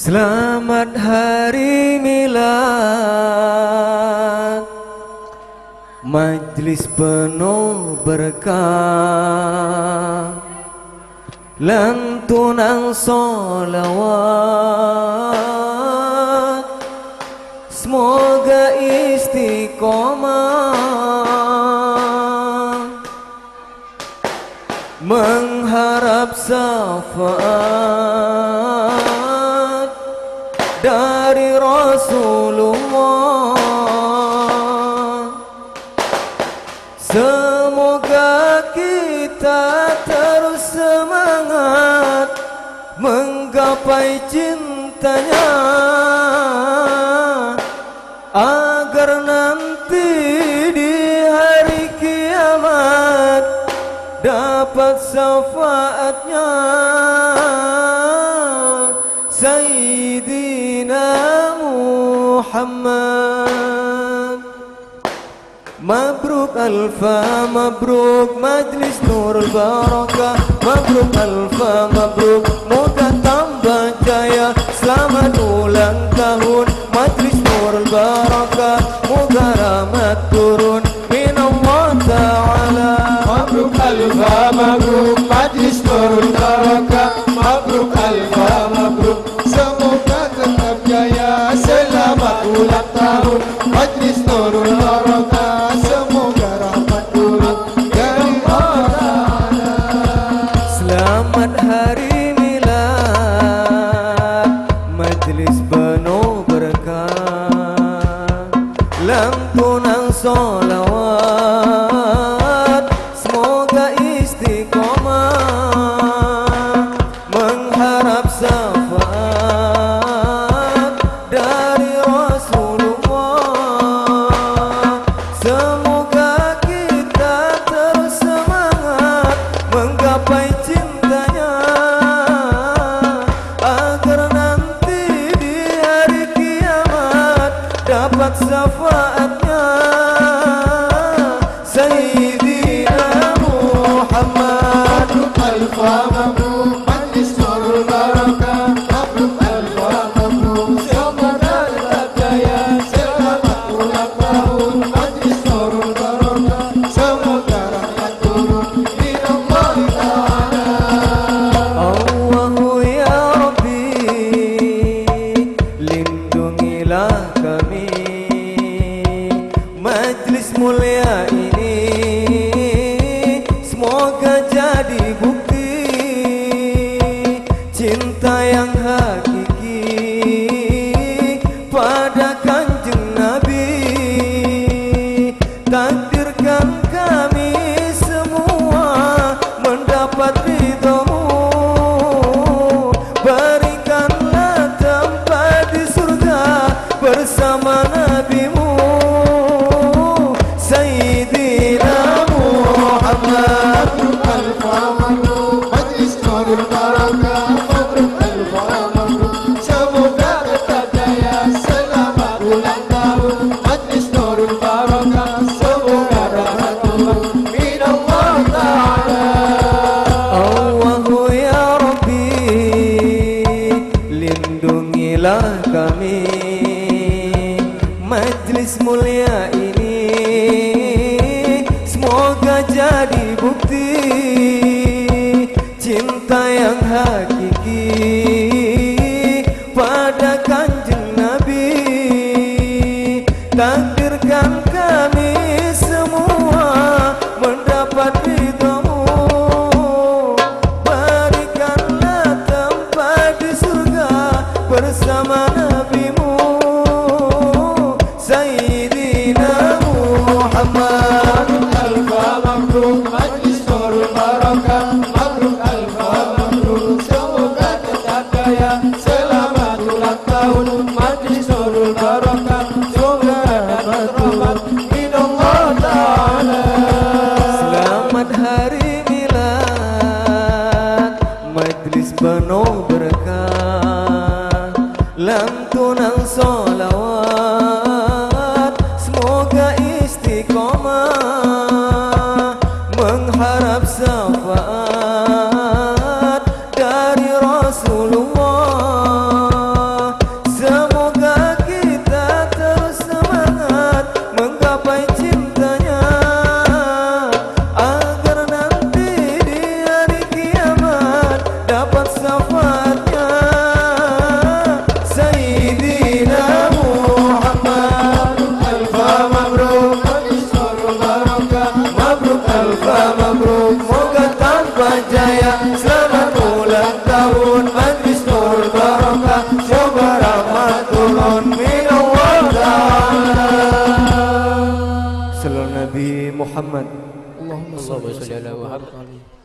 Selamat hari milad. Majlis penuh berkah Lantunan solawat Semoga istiqomah. Mengharap syafaat Rasulullah Semoga kita terus semangat Menggapai cintanya Agar nanti di hari kiamat Dapat syafaatnya محمد. مبروك الف مبروك مجلس نور البركة. مبروك الف مبروك موكا تنبا جايا سلامة ulang tahun مجلس نور البركة. موكا رامت ترون من الله تعالى. مبروك الف مبروك kiamat Dapat syafaatnya Sayyidina Muhammad Majlis mulia mulia ini. Semoga jadi bukti Cinta yang hakiki Pada kanjeng Nabi. Takdirkan kami semua mendapat ridhomu. Berikanlah tempat di surga bersama nabimu. Sayyidina syafaat Dari محمد. اللهم صل وسلم على محمد.